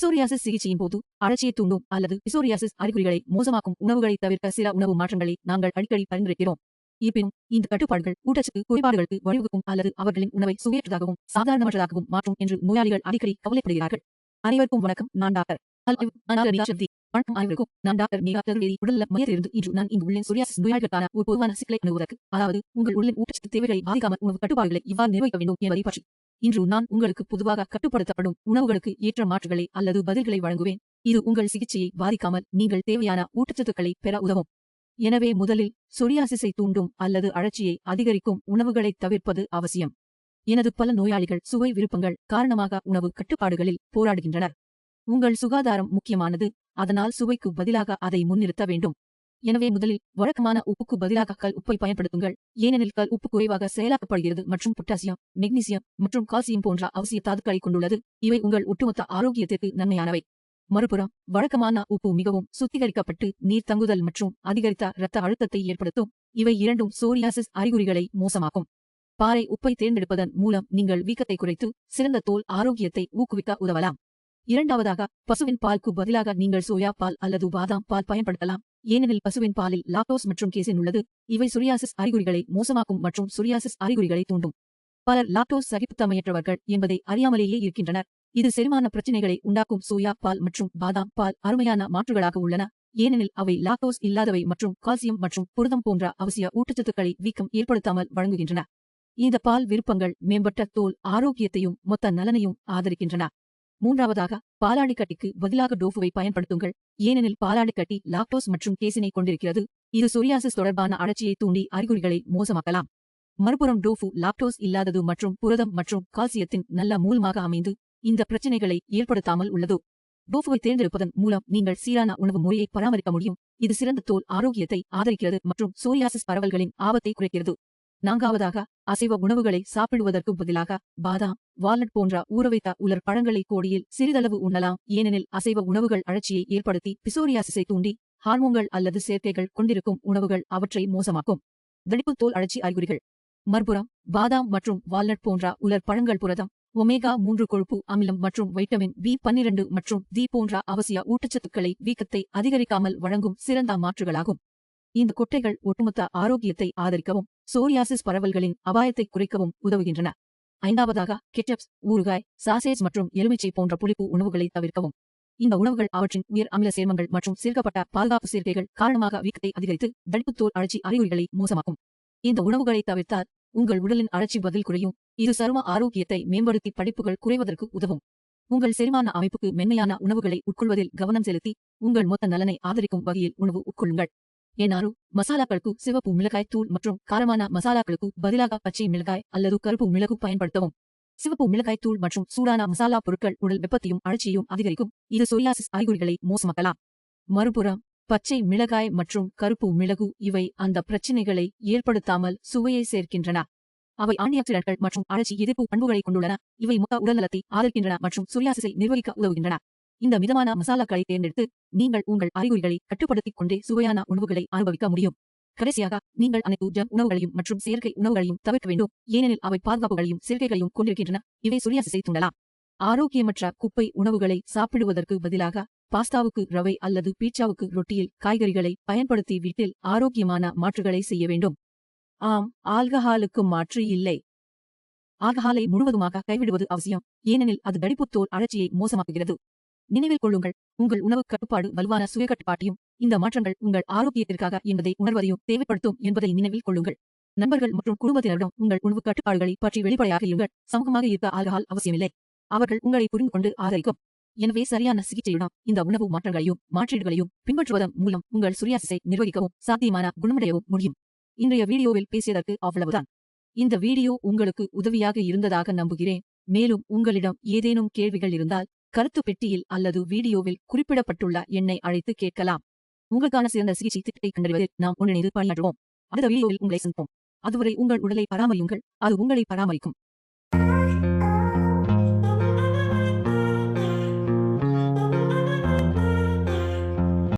பிசோரியாசிஸ் சிகிச்சையின் போது அழற்சியை தூண்டும் அல்லது பிசோரியாசிஸ் அறிகுறிகளை மோசமாக்கும் உணவுகளை தவிர்க்க சில உணவு மாற்றங்களை நாங்கள் அடிக்கடி பரிந்துரைக்கிறோம். இருப்பினும் இந்த கட்டுப்பாடுகள் ஊட்டச்சத்து குறைபாடுகளுக்கு வழிவகுக்கும் அல்லது அவர்களின் உணவை சுவையற்றதாகவும் சாதாரணமற்றதாகவும் மாற்றும் என்று நோயாளிகள் அடிக்கடி கவலைப்படுகிறார்கள். அனைவருக்கும் வணக்கம் நான் டாக்டர். வணக்கம் அனைவருக்கும். நான் டாக்டர் மேகா தருவேதி. உடல்நல மையத்திலிருந்து இன்று நான் இங்கு உள்ளேன். சுரியாசிஸ் நோயாளிகளுக்கான ஒரு பொதுவான சிக்கலை அணுவதற்கு அதாவது உங்கள் உடலின் ஊட்டச்சத்து தேவைகளை பாதிக்காமல் உணவு கட்டுப்பாடுகளை இவ்வாறு நிர்வகிக்க வேண்டும் என்பதை பற்றி. இன்று நான் உங்களுக்கு பொதுவாக கட்டுப்படுத்தப்படும் உணவுகளுக்கு ஏற்ற மாற்றுகளை அல்லது பதில்களை வழங்குவேன். இது உங்கள் சிகிச்சையை பாதிக்காமல் நீங்கள் தேவையான ஊட்டச்சத்துக்களை பெற உதவும். எனவே முதலில் சொரியாசிஸை தூண்டும் அல்லது அழற்சியை அதிகரிக்கும் உணவுகளை தவிர்ப்பது அவசியம். எனது பல நோயாளிகள் சுவை விருப்பங்கள் காரணமாக உணவு கட்டுப்பாடுகளில் போராடுகின்றனர். உங்கள் சுகாதாரம் முக்கியமானது அதனால் சுவைக்கு பதிலாக அதை முன்னிறுத்த வேண்டும். எனவே முதலில் வழக்கமான உப்புக்கு பதிலாக கல் உப்பை பயன்படுத்துங்கள். ஏனெனில் கல் உப்பு குறைவாக செயலாக்கப்படுகிறது மற்றும் பொட்டாசியம் மெக்னீசியம் மற்றும் கால்சியம் போன்ற அவசிய தாதுக்களை கொண்டுள்ளது. இவை உங்கள் ஒட்டுமொத்த ஆரோக்கியத்திற்கு நன்மையானவை. மறுபுறம் வழக்கமான உப்பு மிகவும் சுத்திகரிக்கப்பட்டு நீர் தங்குதல் மற்றும் அதிகரித்த இரத்த அழுத்தத்தை ஏற்படுத்தும். இவை இரண்டும் சோரியாசிஸ் அறிகுறிகளை மோசமாக்கும். பாறை உப்பை தேர்ந்தெடுப்பதன் மூலம் நீங்கள் வீக்கத்தை குறைத்து சிறந்த தோல் ஆரோக்கியத்தை ஊக்குவிக்க உதவலாம். இரண்டாவதாக பசுவின் பாலுக்கு பதிலாக நீங்கள் சோயா பால் அல்லது பாதாம் பால் பயன்படுத்தலாம். ஏனெனில் பசுவின் பாலில் லாக்டோஸ் மற்றும் கேசின் உள்ளது. இவை சுரியாசிஸ் அறிகுறிகளை மோசமாக்கும் மற்றும் சுரியாசிஸ் அறிகுறிகளை தூண்டும். பலர் லாக்டோஸ் சகிப்புத்தமையற்றவர்கள் என்பதை அறியாமலேயே இருக்கின்றனர். இது செரிமான பிரச்சினைகளை உண்டாக்கும் சோயா பால் மற்றும் பாதாம் பால் அருமையான மாற்றுகளாக உள்ளன. ஏனெனில் அவை லாக்டோஸ் இல்லாதவை மற்றும் கால்சியம் மற்றும் புரதம் போன்ற அவசிய ஊட்டச்சத்துக்களை வீக்கம் ஏற்படுத்தாமல் வழங்குகின்றன. இந்த பால் விருப்பங்கள் மேம்பட்ட தோல் ஆரோக்கியத்தையும் மொத்த நலனையும் ஆதரிக்கின்றன. மூன்றாவதாக பாலாடிக்கட்டிக்கு பதிலாக டோஃபுவை பயன்படுத்துங்கள். ஏனெனில் பாலாடிக்கட்டி லாக்டோஸ் மற்றும் கேசினை கொண்டிருக்கிறது. இது சொரியாசிஸ் தொடர்பான அழற்சியை தூண்டி அறிகுறிகளை மோசமாக்கலாம். மறுபுறம் டோஃபு லாக்டோஸ் இல்லாதது மற்றும் புரதம் மற்றும் கால்சியத்தின் நல்ல மூலமாக அமைந்து இந்த பிரச்சனைகளை ஏற்படுத்தாமல் உள்ளது. டோஃபுவை தேர்ந்தெடுப்பதன் மூலம் நீங்கள் சீரான உணவு முறையை பராமரிக்க முடியும். இது சிறந்த தோல் ஆரோக்கியத்தை ஆதரிக்கிறது மற்றும் சோரியாசிஸ் பரவல்களின் ஆபத்தை குறைக்கிறது. நான்காவதாக அசைவ உணவுகளை சாப்பிடுவதற்கு பதிலாக பாதாம் வால்நட் போன்ற ஊறவைத்த உலர் பழங்களை கோடியில் சிறிதளவு உண்ணலாம். ஏனெனில் அசைவ உணவுகள் அழற்சியை ஏற்படுத்தி பிசோரியாசிஸை தூண்டி ஹார்மோன்கள் அல்லது சேர்க்கைகள் கொண்டிருக்கும் உணவுகள் அவற்றை மோசமாக்கும். வெடிப்பு தோல் அழற்சி அறிகுறிகள். மறுபுறம் பாதாம் மற்றும் வால்நட் போன்ற உலர் பழங்கள் புரதம் ஒமேகா மூன்று கொழுப்பு அமிலம் மற்றும் வைட்டமின் பி பன்னிரண்டு மற்றும் தி போன்ற அவசிய ஊட்டச்சத்துக்களை வீக்கத்தை அதிகரிக்காமல் வழங்கும் சிறந்த மாற்றுகளாகும். இந்த கொட்டைகள் ஒட்டுமொத்த ஆரோக்கியத்தை ஆதரிக்கவும் சோரியாசிஸ் பரவல்களின் அபாயத்தை குறைக்கவும் உதவுகின்றன. ஐந்தாவதாக கெட்டப்ஸ் ஊறுகாய் சாசேஜ் மற்றும் எலுமிச்சை போன்ற புளிப்பு உணவுகளை தவிர்க்கவும். இந்த உணவுகள் அவற்றின் உயர் அமில சேர்மங்கள் மற்றும் சேர்க்கப்பட்ட பாதுகாப்பு சேர்க்கைகள் காரணமாக வீக்கத்தை அதிகரித்து வெடிப்பு தோல் அழற்சி அறிகுறிகளை மோசமாக்கும். இந்த உணவுகளை தவிர்த்தால் உங்கள் உடலின் அழற்சி பதில் குறையும் இது சரும ஆரோக்கியத்தை மேம்படுத்தி படிப்புகள் குறைவதற்கு உதவும். உங்கள் செரிமான அமைப்புக்கு மென்மையான உணவுகளை உட்கொள்வதில் கவனம் செலுத்தி உங்கள் மொத்த நலனை ஆதரிக்கும் வகையில் உணவு உட்கொள்ளுங்கள். ஏனாரு மசாலாக்களுக்கு சிவப்பு மிளகாய் தூள் மற்றும் காரமான மசாலாக்களுக்கு பதிலாக பச்சை மிளகாய் அல்லது கருப்பு மிளகு பயன்படுத்தவும். சிவப்பு மிளகாய் தூள் மற்றும் சூடான மசாலா பொருட்கள் உடல் வெப்பத்தையும் அழற்சியையும் அதிகரிக்கும். இது சொரியாசிஸ் அறிகுறிகளை மோசமாக்கலாம். மறுபுறம் பச்சை மிளகாய் மற்றும் கருப்பு மிளகு இவை அந்த பிரச்சினைகளை ஏற்படுத்தாமல் சுவையை சேர்க்கின்றன. அவை ஆண்டியாக்சிடன்ட்கள் மற்றும் அழற்சி எதிர்ப்பு பண்புகளை கொண்டுள்ளன. இவை மொத்த உடல்நலத்தை ஆதரிக்கின்றன மற்றும் சொரியாசிஸை நிர்வகிக்க உதவுகின்றன. இந்த மிதமான மசாலாக்களை தேர்ந்தெடுத்து நீங்கள் உங்கள் அறிகுறிகளை கட்டுப்படுத்திக் கொண்டே சுவையான உணவுகளை அனுபவிக்க முடியும். கடைசியாக நீங்கள் அனைத்து ஜங்க் உணவுகளையும் மற்றும் செயற்கை உணவுகளையும் தவிர்க்க வேண்டும். ஏனெனில் அவை பாதுகாப்புகளையும் சேர்க்கைகளையும் கொண்டிருக்கின்றன. இவை சொரியாசிஸை தூண்டலாம். ஆரோக்கியமற்ற குப்பை உணவுகளை சாப்பிடுவதற்கு பதிலாக பாஸ்தாவுக்கு ரவை அல்லது பீட்சாவுக்கு ரொட்டியில் காய்கறிகளை பயன்படுத்தி வீட்டில் ஆரோக்கியமான மாற்றுகளை செய்ய வேண்டும். ஆம் ஆல்கஹாலுக்கு மாற்று இல்லை. ஆல்கஹாலை முழுவதுமாக கைவிடுவது அவசியம். ஏனெனில் அது தடிப்புத்தோல் அழற்சியை மோசமாக்குகிறது. நினைவில் கொள்ளுங்கள். உங்கள் உணவு கட்டுப்பாடு வலுவான சுய கட்டுப்பாட்டையும் இந்த மாற்றங்கள் உங்கள் ஆரோக்கியத்திற்காக என்பதை உணர்வதையும் தேவைப்படுத்தும் என்பதை நினைவில் கொள்ளுங்கள். நண்பர்கள் மற்றும் குடும்பத்தினரிடம் உங்கள் உணவு கட்டுப்பாடுகளை பற்றி வெளிப்படையாக இருங்கள். சமூகமாக இருக்க ஆல்கஹால் அவசியமில்லை. அவர்கள் உங்களை புரிந்து கொண்டு ஆதரிக்கும். எனவே சரியான சிகிச்சையுடன் இந்த உணவு மாற்றங்களையும் மாற்றீடுகளையும் பின்பற்றுவதன் மூலம் உங்கள் சுரியாசிஸை நிர்வகிக்கவும் சாத்தியமான குணமடையவும் முடியும். இன்றைய வீடியோவில் பேசியதற்கு அவ்வளவுதான். இந்த வீடியோ உங்களுக்கு உதவியாக இருந்ததாக நம்புகிறேன். மேலும் உங்களிடம் ஏதேனும் கேள்விகள் இருந்தால் கருத்து பெட்டியில் அல்லது வீடியோவில் குறிப்பிடப்பட்டுள்ள எண்ணை அழைத்து கேட்கலாம். உங்களுக்கான சிறந்த சிகிச்சை திட்டத்தை கண்டறிவதில் நாம் ஒன்றிணைந்து பணியாற்றுவோம். அடுத்த வீடியோவில் உங்களை சந்திப்போம். அதுவரை உங்கள் உடலை பராமரியுங்கள். அது உங்களை பராமரிக்கும்.